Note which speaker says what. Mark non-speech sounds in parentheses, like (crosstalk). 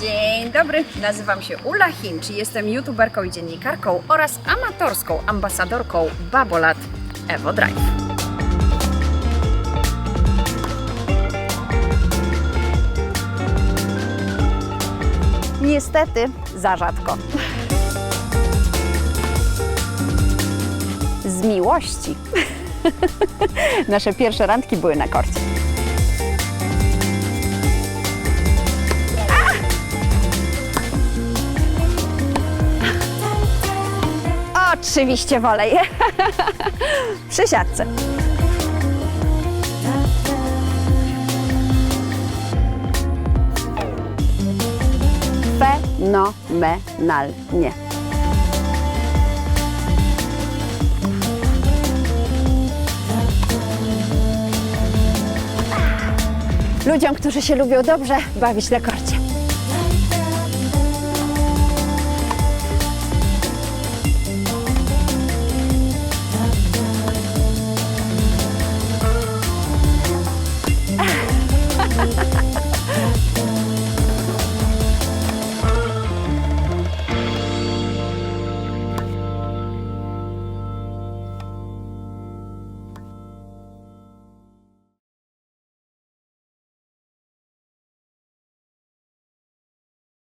Speaker 1: Dzień dobry, nazywam się Ula Hinch i jestem youtuberką i dziennikarką oraz amatorską ambasadorką Babolat Evo Drive. Niestety za rzadko. Z miłości. (laughs) Nasze pierwsze randki były na korcie. Oczywiście wolę je. (laughs) Przy siatce. Fenomenalnie. Ludziom, którzy się lubią dobrze bawić korcie.